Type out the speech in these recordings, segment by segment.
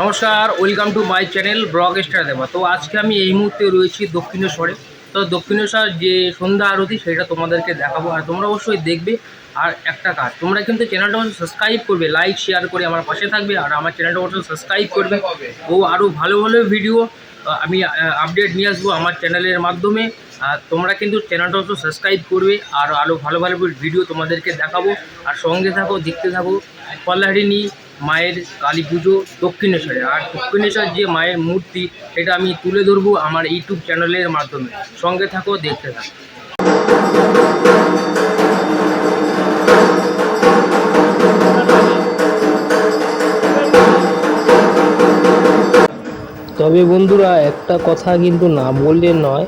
নমস্কার welcome to my channel vlog star Deba. তো আজকে আমি এই মুহূর্তে রয়েছি দক্ষিণেশ্বরে। তো দক্ষিণেশ্বর যে সন্ধ্যা আরতি, সেটা তোমাদেরকে দেখাবো। আর তোমরা অবশ্যই দেখবে। আর একটা কাজ, তোমরা কিন্তু চ্যানেলটা অবশ্যই সাবস্ক্রাইব করবে লাইক শেয়ার করে আমার পাশে থাকবে। আর আমার চ্যানেলটা অবশ্যই সাবস্ক্রাইব করবে। ও আরও ভালো ভালো ভিডিও আমি আপডেট নিয়ে আসব আমার চ্যানেলের মাধ্যমে। আর তোমরা কিন্তু চ্যানেলটা অবশ্যই সাবস্ক্রাইব করবে। আর আরও ভালো ভালো ভিডিও তোমাদেরকে দেখাবো। আর সঙ্গে থাকো, দেখতে থাকো। কল্যাণী মায়ের কালী পুজো দক্ষিণেশ্বরে। আর দক্ষিণেশ্বর যে মায়ের মূর্তি, সেটা আমি তুলে ধরবো আমার ইউটিউব চ্যানেলের মাধ্যমে। সঙ্গে থাকো, দেখতে থাকো। তবে বন্ধুরা, একটা কথা কিন্তু না বললে নয়।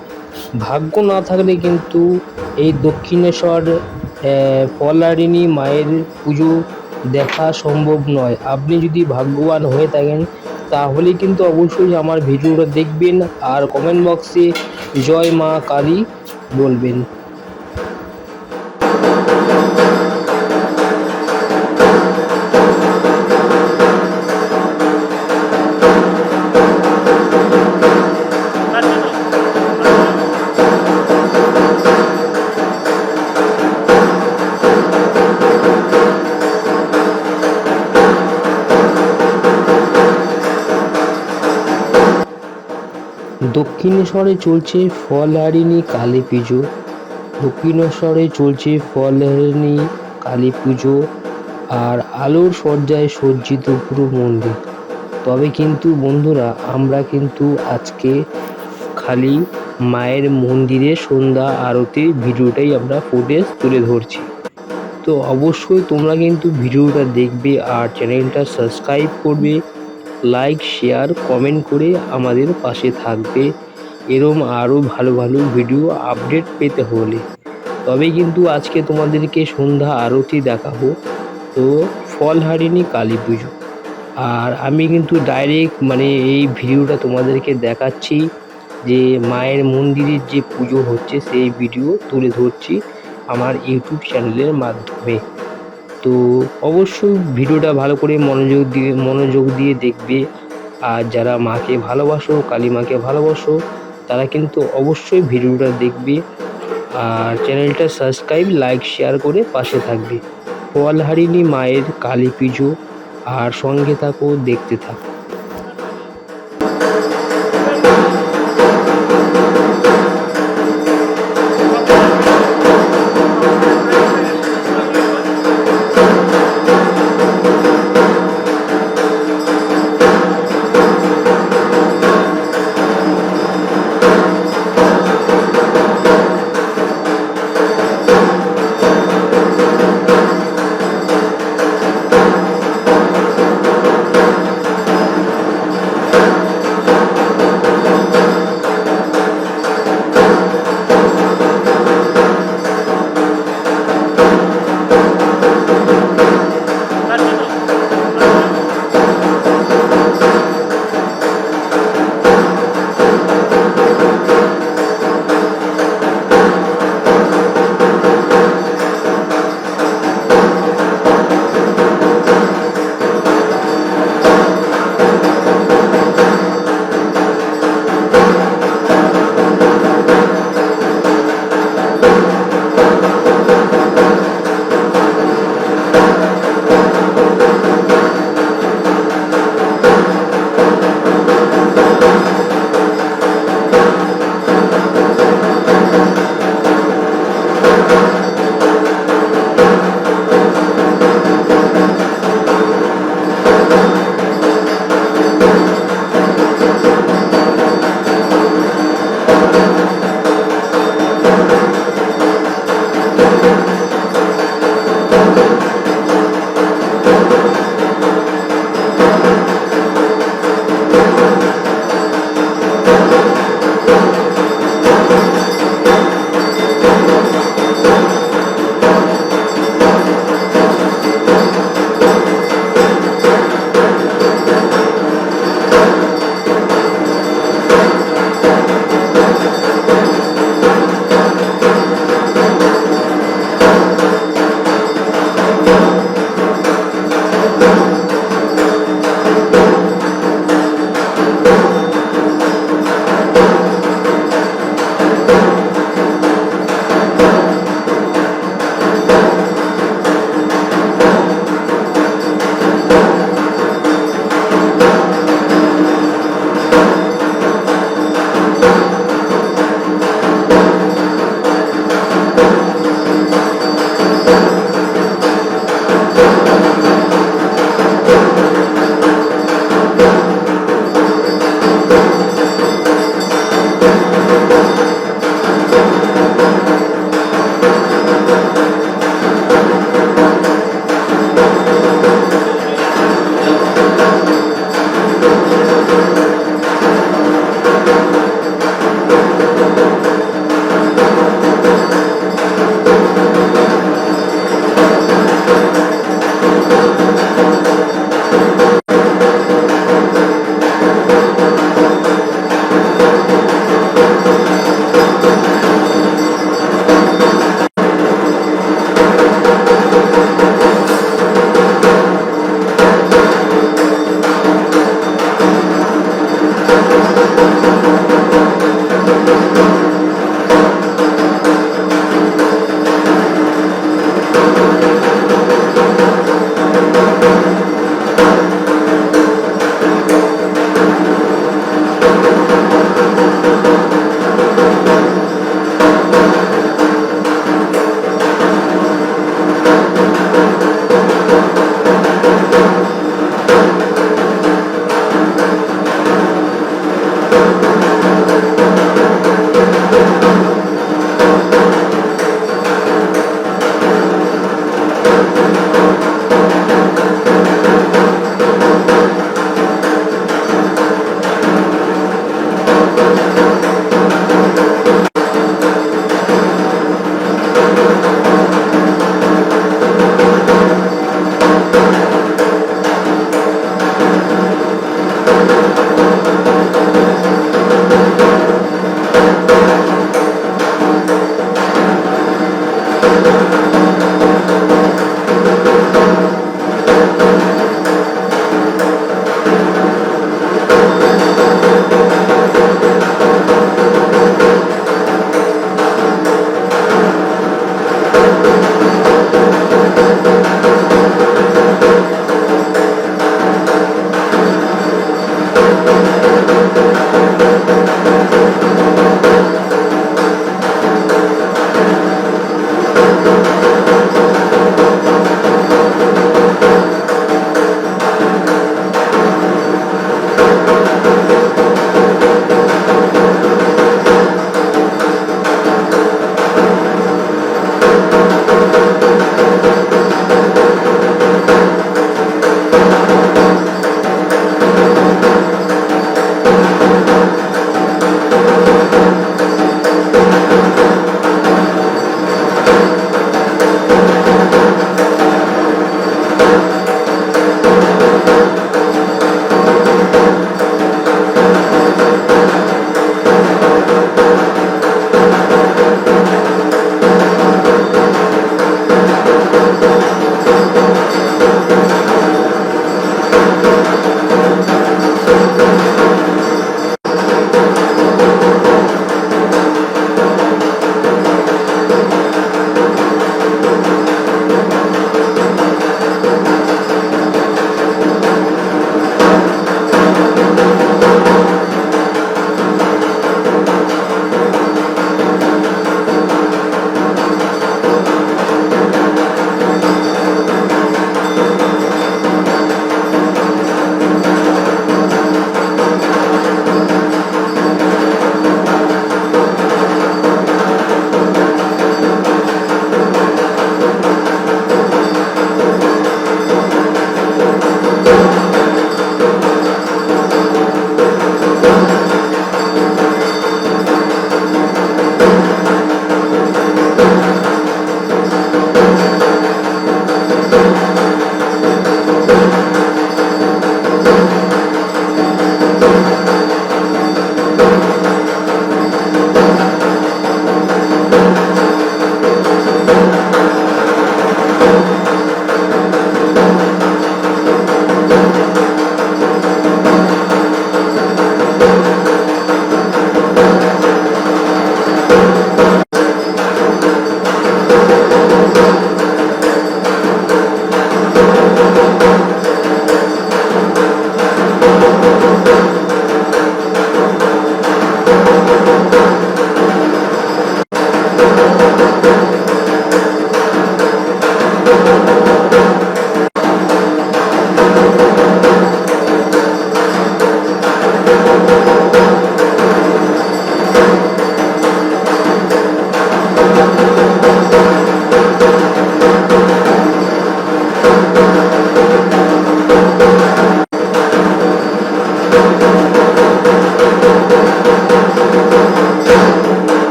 ভাগ্য না থাকলে কিন্তু এই দক্ষিণেশ্বর পলারিণী মায়ের পুজো দেখা সম্ভব নয়। আপনি যদি ভাগ্যবান হয়ে থাকেন, তাহলে কিন্তু অবশ্যই আমার ভিডিওটা দেখবেন আর কমেন্ট বক্সে জয় মা কালী বলবেন। দক্ষিণেশ্বরে চলছে ফলহারিণী কালী পুজো। দক্ষিণেশ্বরে চলছে ফলহারিণী কালী পুজো আর আলোর সজ্জায় সজ্জিত পুরো মন্দির। তবে কিন্তু বন্ধুরা, আমরা কিন্তু আজকে খালি মায়ের মন্দিরে সন্ধ্যা আরতির ভিডিওটাই আমরা ফুটেজ তুলে ধরছি। তো অবশ্যই তোমরা কিন্তু ভিডিওটা দেখবে আর চ্যানেলটা সাবস্ক্রাইব করবে। লাইক, শেয়ার, কমেন্ট করে আমাদের পাশে থাকবে। এরম আরও ভালো ভালো ভিডিও আপডেট পেতে হলে। তবে কিন্তু আজকে তোমাদেরকে সন্ধ্যা আরতি দেখাবো। তো ফলহারিণী কালী পুজো। আর আমি কিন্তু ডাইরেক্ট মানে এই ভিডিওটা তোমাদেরকে দেখাচ্ছি যে মায়ের মন্দিরের যে পুজো হচ্ছে, সেই ভিডিও তুলে ধরছি আমার ইউটিউব চ্যানেলের মাধ্যমে। তো অবশ্যই ভিডিওটা ভালো করে মনোযোগ দিয়ে মনোযোগ দিয়ে দেখবে। আর যারা মাকে ভালোবাসো কালী মাকে ভালোবাসো, তারা কিন্তু অবশ্যই ভিডিওটা দেখবে। আর চ্যানেলটা সাবস্ক্রাইব, লাইক, শেয়ার করে পাশে থাকবে। পোয়ালহারিণী মায়ের কালী পুজো। আর সঙ্গে থাকো, দেখতে থাকো।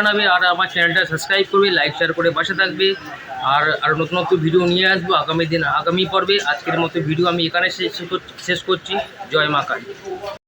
জানাবে আর আমার চ্যানেলটা সাবস্ক্রাইব করবে লাইক শেয়ার করে পাশে থাকবে। আর আর নতুন নতুন ভিডিও নিয়ে আসব আগামী দিন, আগামী পর্বে। আজকের মতো ভিডিও আমি এখানে শেষ করছি শেষ করছি। জয় মা কালী।